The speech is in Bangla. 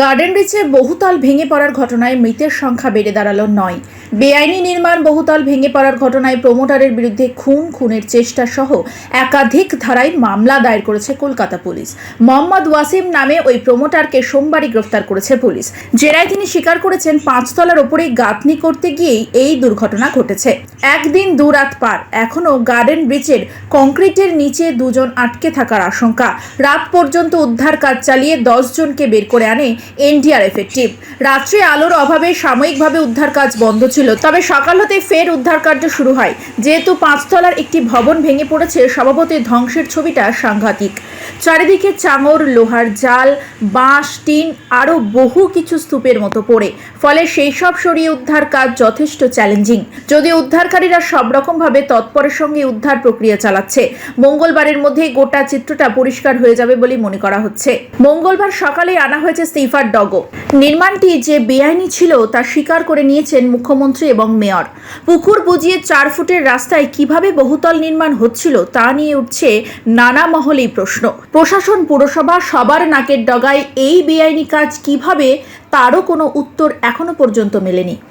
গার্ডেন রিচে বহুতল ভেঙে পড়ার ঘটনায় মৃতের সংখ্যা বেড়ে দাঁড়াল নয়। বেআইনি নির্মাণ, বহুতল ভেঙে পড়ার ঘটনায় প্রমোটারের বিরুদ্ধে খুন, খুনের চেষ্টা সহ একাধিক ধারায় মামলা দায়ের করেছে কলকাতা পুলিশ। মোহাম্মদ ওয়াসিম নামে ওই প্রমোটারকে সোমবারই গ্রেফতার করেছে পুলিশ। জেরায় তিনি স্বীকার করেছেন, পাঁচতলার ওপরে গাঁথনি করতে গিয়েই এই দুর্ঘটনা ঘটেছে। একদিন দু রাত পার, এখনও গার্ডেন ব্রিজের কংক্রিটের নিচে দুজন আটকে থাকার আশঙ্কা। রাত পর্যন্ত উদ্ধার কাজ চালিয়ে দশ জনকে বের করে আনে এনডিআরএফ এর টিম। রাত্রে আলোর অভাবে সাময়িকভাবে উদ্ধার কাজ বন্ধ ছিল, তবে সকাল হতে ফের উদ্ধার কার্য শুরু হয়। যেহেতু পাঁচতলার একটি ভবন ভেঙে পড়েছে, স্বভাবতই ধ্বংসের ছবিটা সাংঘাতিক। চারিদিকে চাঙর, লোহার জাল, বাঁশ, টিন, আরও বহু কিছু স্তূপের মতো পড়ে। ফলে সেই সব সরিয়ে উদ্ধার কাজ যথেষ্ট চ্যালেঞ্জিং। যদিও উদ্ধারকারীরা সব রকমভাবে তৎপরের সঙ্গে উদ্ধার প্রক্রিয়া চালাচ্ছে, মঙ্গলবারের মধ্যেই গোটা চিত্রটা পরিষ্কার হয়ে যাবে বলে মনে করা হচ্ছে। মঙ্গলবার সকালে আনা হয়েছে স্টিফার ডগো। নির্মাণটি যে বেআইনি ছিল, তা স্বীকার করে নিয়েছেন মুখ্যমন্ত্রী এবং মেয়র। পুকুর বুঝিয়ে চার ফুটের রাস্তায় কীভাবে বহুতল নির্মাণ হচ্ছিল, তা নিয়ে উঠছে নানা মহলেই প্রশ্ন। প্রশাসন, পুরসভা সবার নাকের ডগায় এই বেআইনি কাজ কীভাবে, তারও কোনো উত্তর এখনও পর্যন্ত মেলেনি।